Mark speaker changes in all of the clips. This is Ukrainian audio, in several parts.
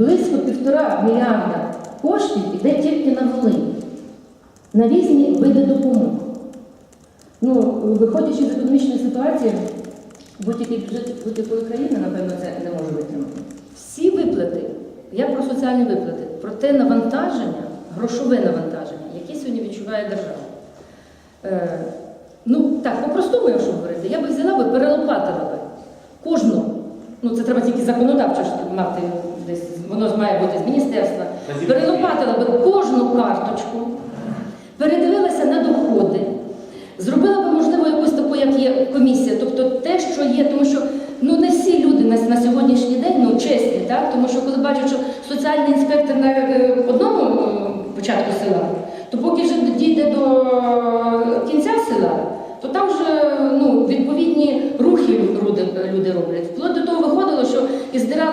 Speaker 1: близько півтора мільярда коштів іде тільки на Волинь, на різні види допомоги. Ну, виходячи з економічної ситуації, будь-який бюджет будь-якої країни, напевно, це не може витримати. Всі виплати, я про соціальні виплати, про те навантаження, грошове навантаження, яке сьогодні відчуває держава. Е, ну так, по-простому, якщо говорити, я би взяла би, перелопатила би кожну, ну це треба тільки законодавчо мати десь, воно має бути з міністерства, перелопатила би кожну карточку, передивилася на доходи, зробила би, можливо, якусь таку, як є комісія, тобто те, що є, тому що ну не всі люди на, на сьогоднішній день ну, чесні, так? тому що коли бачать, що соціальний інспектор на е, одному початку села,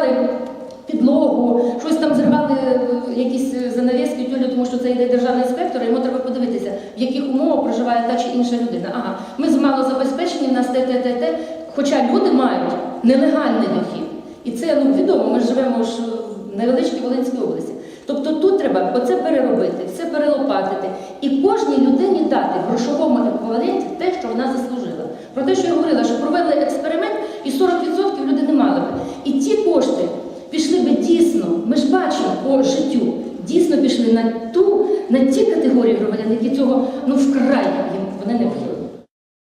Speaker 1: і підлогу, щось там зривали, е, якісь е, занавіски тюлю, тому що це йде державний інспектор, йому треба подивитися, в яких умовах проживає та чи інша людина. Ага, ми з малозабезпечені, в нас те, те, те, те. Хоча люди мають нелегальний дохід. І це ну, відомо, ми живемо ж в невеличкій Волинській області. Тобто тут треба оце переробити, все перелопатити і кожній людині дати в грошовому еквіваленті те, що вона заслужила. Про те, що я говорила, що провели експеримент, і 40% люди не мали би. І ті кошти пішли би дійсно, ми ж бачимо по життю, дійсно пішли на ту, на ті категорії громадян, які цього ну вкрай їм вони необхідні.